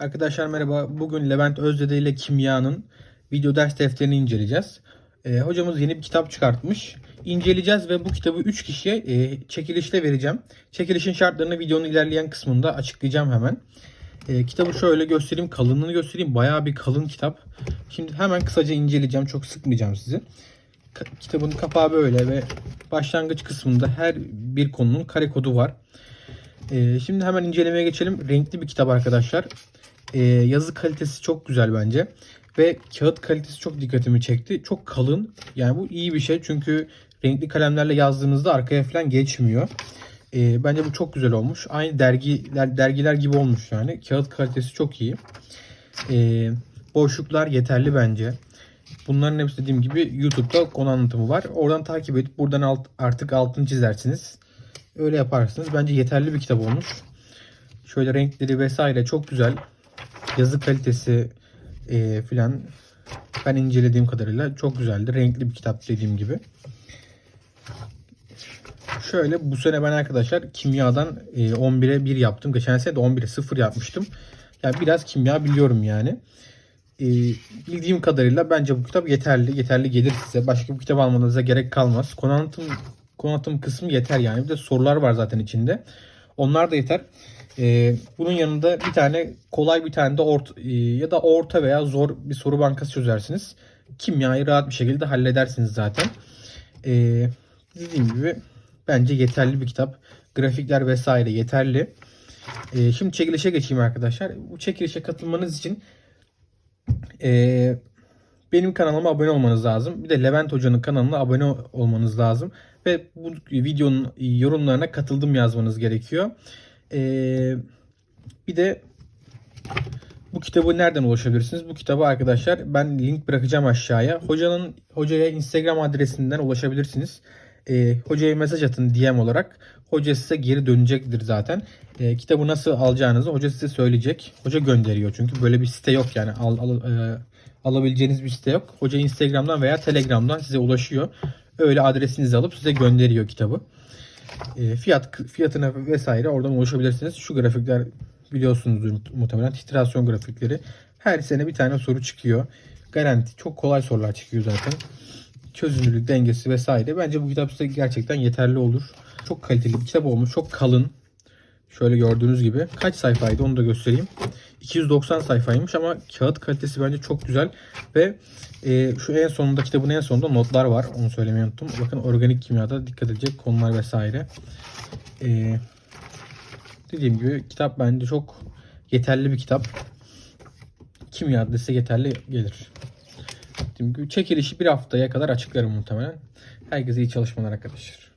Arkadaşlar merhaba. Bugün Levent Özdede ile kimyanın video ders defterini inceleyeceğiz. Ee, hocamız yeni bir kitap çıkartmış. İnceleyeceğiz ve bu kitabı 3 kişiye e, çekilişle vereceğim. Çekilişin şartlarını videonun ilerleyen kısmında açıklayacağım hemen. Ee, kitabı şöyle göstereyim, kalınlığını göstereyim. Bayağı bir kalın kitap. Şimdi hemen kısaca inceleyeceğim. Çok sıkmayacağım sizi. Ka- kitabın kapağı böyle ve başlangıç kısmında her bir konunun kare kodu var. Ee, şimdi hemen incelemeye geçelim. Renkli bir kitap arkadaşlar. Ee, yazı kalitesi çok güzel bence. Ve kağıt kalitesi çok dikkatimi çekti. Çok kalın. Yani bu iyi bir şey. Çünkü renkli kalemlerle yazdığınızda arkaya falan geçmiyor. Ee, bence bu çok güzel olmuş. Aynı dergiler dergiler gibi olmuş yani. Kağıt kalitesi çok iyi. Ee, boşluklar yeterli bence. Bunların hepsi dediğim gibi YouTube'da konu anlatımı var. Oradan takip edip buradan alt, artık altını çizersiniz. Öyle yaparsınız. Bence yeterli bir kitap olmuş. Şöyle renkleri vesaire çok güzel. Yazı kalitesi e, filan ben incelediğim kadarıyla çok güzeldi. Renkli bir kitap dediğim gibi. Şöyle bu sene ben arkadaşlar kimyadan e, 11'e 1 yaptım. Geçen sene de 11'e 0 yapmıştım. Yani biraz kimya biliyorum yani. E, bildiğim kadarıyla bence bu kitap yeterli. Yeterli gelir size. Başka bir kitap almanıza gerek kalmaz. Konu anlatım, konu anlatım kısmı yeter yani. Bir de sorular var zaten içinde. Onlar da yeter. E, bunun yanında bir tane kolay bir tane de orta, e, ya da orta veya zor bir soru bankası çözersiniz. Kimyayı rahat bir şekilde halledersiniz zaten. E, dediğim gibi bence yeterli bir kitap. Grafikler vesaire yeterli. E, şimdi çekilişe geçeyim arkadaşlar. Bu çekilişe katılmanız için e, benim kanalıma abone olmanız lazım. Bir de Levent Hoca'nın kanalına abone olmanız lazım. Ve bu videonun yorumlarına katıldım yazmanız gerekiyor. E, bir de bu kitabı nereden ulaşabilirsiniz? Bu kitabı arkadaşlar ben link bırakacağım aşağıya. Hocanın hocaya Instagram adresinden ulaşabilirsiniz. E, hocaya mesaj atın DM olarak. Hoca size geri dönecektir zaten. E, kitabı nasıl alacağınızı hoca size söyleyecek. Hoca gönderiyor çünkü böyle bir site yok yani al, al- e, alabileceğiniz bir site yok. Hoca Instagram'dan veya Telegram'dan size ulaşıyor. Öyle adresinizi alıp size gönderiyor kitabı. E, fiyat fiyatına vesaire oradan ulaşabilirsiniz. Şu grafikler biliyorsunuzdur muhtemelen titrasyon grafikleri. Her sene bir tane soru çıkıyor. Garanti çok kolay sorular çıkıyor zaten. Çözünürlük dengesi vesaire. Bence bu kitap size gerçekten yeterli olur. Çok kaliteli bir kitap olmuş. Çok kalın. Şöyle gördüğünüz gibi. Kaç sayfaydı onu da göstereyim. 290 sayfaymış ama kağıt kalitesi bence çok güzel. Ve e, şu en sonunda kitabın en sonunda notlar var. Onu söylemeyi unuttum. Bakın organik kimyada dikkat edilecek konular vesaire. E, dediğim gibi kitap bence çok yeterli bir kitap. Kimya adresi yeterli gelir. Dediğim gibi çekilişi bir haftaya kadar açıklarım muhtemelen. Herkese iyi çalışmalar arkadaşlar.